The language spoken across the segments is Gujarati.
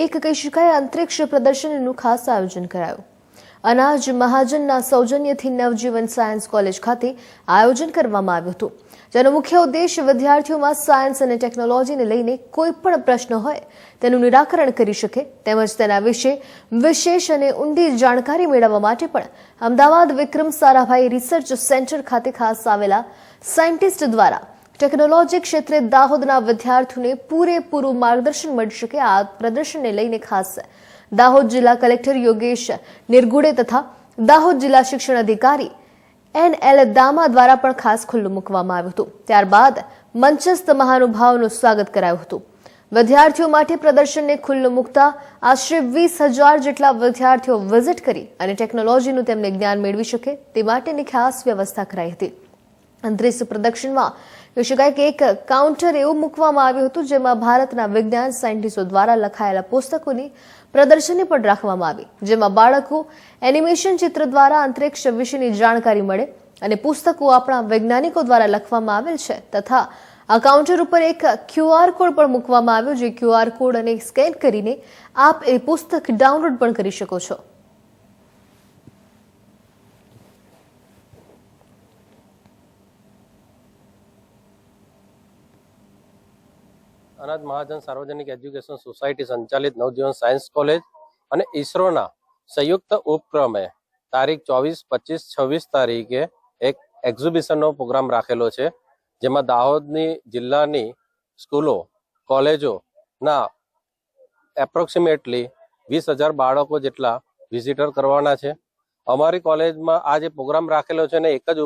એક કહી શકાય અંતરિક્ષ પ્રદર્શનનું ખાસ આયોજન કરાયું. અનાજ મહાજનના સૌજન્યથી નવજીવન સાયન્સ કોલેજ ખાતે આયોજન કરવામાં આવ્યું હતું. જેનો મુખ્ય ઉદ્દેશ વિદ્યાર્થીઓમાં સાયન્સ અને ટેકનોલોજીને લઈને કોઈ પણ પ્રશ્ન હોય તેનું નિરાકરણ કરી શકે, તેમજ તેના વિશે વિશેષ અને ઊંડી જાણકારી મેળવવા માટે પણ અમદાવાદ વિક્રમ સારાભાઈ રિસર્ચ સેન્ટર ખાતે ખાસ આવેલા સાયન્ટિસ્ટ દ્વારા ટેકનોલોજી ક્ષેત્રે દાહોદના વિદ્યાર્થીઓને પૂરેપૂરું માર્ગદર્શન મળી શકે આ પ્રદર્શનને લઈને ખાસ. દાહોદ જિલ્લા કલેક્ટર યોગેશ નિર્ગુડે તથા દાહોદ જિલ્લા શિક્ષણ અધિકારી એન એલ દામા દ્વારા પણ ખાસ ખુલ્લું મૂકવામાં આવ્યું હતું. ત્યારબાદ મંચસ્થ મહાનુભાવોનું સ્વાગત કરાયું હતું. વિદ્યાર્થીઓ માટે પ્રદર્શનને ખુલ્લું મૂકતા આશરે વીસ હજાર જેટલા વિદ્યાર્થીઓ વિઝિટ કરી અને ટેકનોલોજીનું તેમને જ્ઞાન મેળવી શકે તે માટેની ખાસ વ્યવસ્થા કરાઈ હતી. અંતરિક્ષ પ્રદર્શનમાં કહી શકાય કે એક કાઉન્ટર એવું મૂકવામાં આવ્યું હતું જેમાં ભારતના વિજ્ઞાન સાયન્ટિસ્ટો દ્વારા લખાયેલા પુસ્તકોની પ્રદર્શની પણ રાખવામાં આવી. જેમાં બાળકો એનિમેશન ચિત્ર દ્વારા અંતરિક્ષ વિશેની જાણકારી મળે અને પુસ્તકો આપણા વૈજ્ઞાનિકો દ્વારા લખવામાં આવેલ છે તથા આ કાઉન્ટર ઉપર એક ક્યુઆર કોડ પણ મૂકવામાં આવ્યો જે ક્યુઆર કોડ અને સ્કેન કરીને આપ એ પુસ્તક ડાઉનલોડ પણ કરી શકો છો. અનાજ મહાજન સાર્વજનિક એજ્યુકેશન સોસાયટી સંચાલિત નવજીવન સાયન્સ કોલેજ અને ઈસરોના સંયુક્ત ઉપક્રમે તારીખ ચોવીસ, પચીસ, છવ્વીસ તારીખે એક એક્ઝિબિશનનો પ્રોગ્રામ રાખેલો છે, જેમાં દાહોદની જિલ્લાની સ્કૂલો કોલેજોના એપ્રોક્સિમેટલી વીસ હજાર બાળકો જેટલા વિઝિટર કરવાના છે. અમારી કોલેજમાં આ જે પ્રોગ્રામ રાખેલો છે ને, એક જ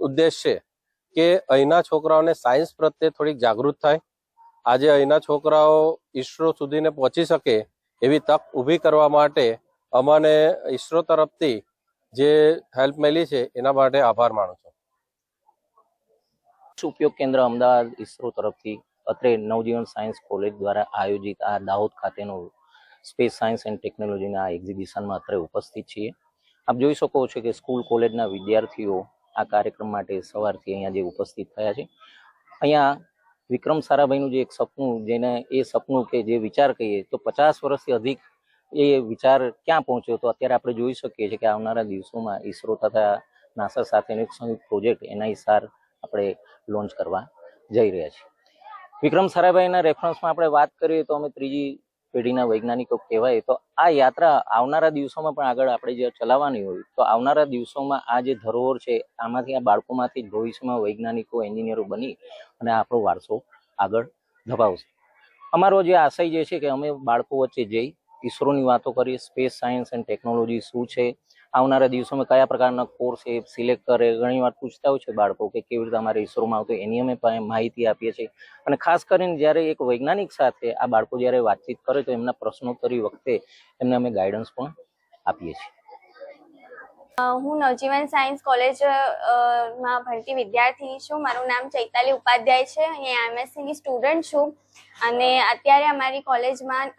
ઉદ્દેશ છે કે અહીંના છોકરાઓને સાયન્સ પ્રત્યે થોડીક જાગૃત થાય. આજે અહીંના છોકરાઓ ઈસરો સુધીને પહોંચી શકે એવી તક ઊભી કરવા માટે અમને ઈસરો તરફથી જે હેલ્પ મળી છે એના માટે આભાર માનું છું. ઉપયોગ કેન્દ્ર અમદાવાદ ઈસરો તરફથી અત્રે નવજીવન સાયન્સ કોલેજ દ્વારા આયોજિત આ દાહોદ ખાતેનું સ્પેસ સાયન્સ એન્ડ ટેકનોલોજીના આ એક્ઝિબિશનમાં અત્રે ઉપસ્થિત છીએ? આપ જોઈ શકો છો કે સ્કૂલ કોલેજના વિદ્યાર્થીઓ આ કાર્યક્રમ માટે સવારથી અહીંયા જે ઉપસ્થિત થયા છે. અહીંયા વિક્રમ સારાભાઈનું જે એક સપનું, જેને એ સપનું કે જે વિચાર કહીએ, તો પચાસ વર્ષથી અધિક એ વિચાર ક્યાં પહોંચ્યો તો અત્યારે આપણે જોઈ શકીએ છીએ કે આવનારા દિવસોમાં ઈસરો તથા નાસા સાથેનો એક સંયુક્ત પ્રોજેક્ટ એના હિસાર આપણે લોન્ચ કરવા જઈ રહ્યા છીએ. વિક્રમ સારાભાઈના રેફરન્સમાં આપણે વાત કરીએ તો અમે ત્રીજી પેઢીના વૈજ્ઞાનિકો કહેવાય, તો આ યાત્રા આવનારા દિવસોમાં પણ આગળ આપણે જે ચલાવવાની હોય, તો આવનારા દિવસોમાં આ જે ધરોહર છે, આમાંથી આ બાળકોમાંથી ભવિષ્યમાં વૈજ્ઞાનિકો, એન્જિનિયરો બની અને આપણો વારસો આગળ ધપાવશે. અમારો જે આશય જે છે કે અમે બાળકો વચ્ચે જઈ ઈસરોની વાતો કરીએ, સ્પેસ સાયન્સ એન્ડ ટેકનોલોજી શું છે આવનારા દિવસોમાં કયા પ્રકારના કોર્સ એ સિલેક્ટ કરે, ઘણી વાર પૂછતા હોય છે બાળકો કે કેવી રીતે અમારે ઈસરોમાં આવતું એની અમે માહિતી આપીએ છીએ. અને ખાસ કરીને જ્યારે એક વૈજ્ઞાનિક સાથે આ બાળકો જ્યારે વાતચીત કરે તો એમના પ્રશ્નોત્તરી વખતે એમને અમે ગાઈડન્સ પણ આપીએ છીએ. હું નવજીવન સાયન્સ કોલેજમાં ભણતી વિદ્યાર્થી છું. મારું નામ ચૈતાલી ઉપાધ્યાય છે. અહીંયા એમએસસીની સ્ટુડન્ટ છું. અને અત્યારે અમારી કોલેજમાં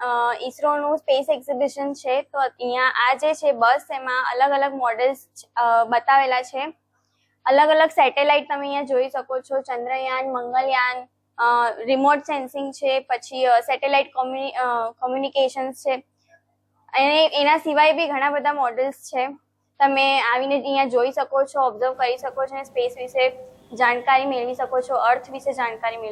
ઈસરોનું સ્પેસ એક્ઝિબિશન છે. તો અહીંયા આ જે છે બસ, એમાં અલગ અલગ મોડેલ્સ બતાવેલા છે. અલગ અલગ સેટેલાઇટ તમે અહીંયા જોઈ શકો છો. ચંદ્રયાન, મંગલયાન રિમોટ સેન્સિંગ છે, પછી સેટેલાઇટ કોમ્યુનિકેશન્સ છે. અને એના સિવાય બી ઘણા બધા મોડેલ્સ છે. તમે આવીને અહીંયા જોઈ શકો છો ઓબ્ઝર્વ કરી શકો છો અને સ્પેસ વિશે જાણકારી મેળવી શકો છો અર્થ વિશે જાણકારી મેળવી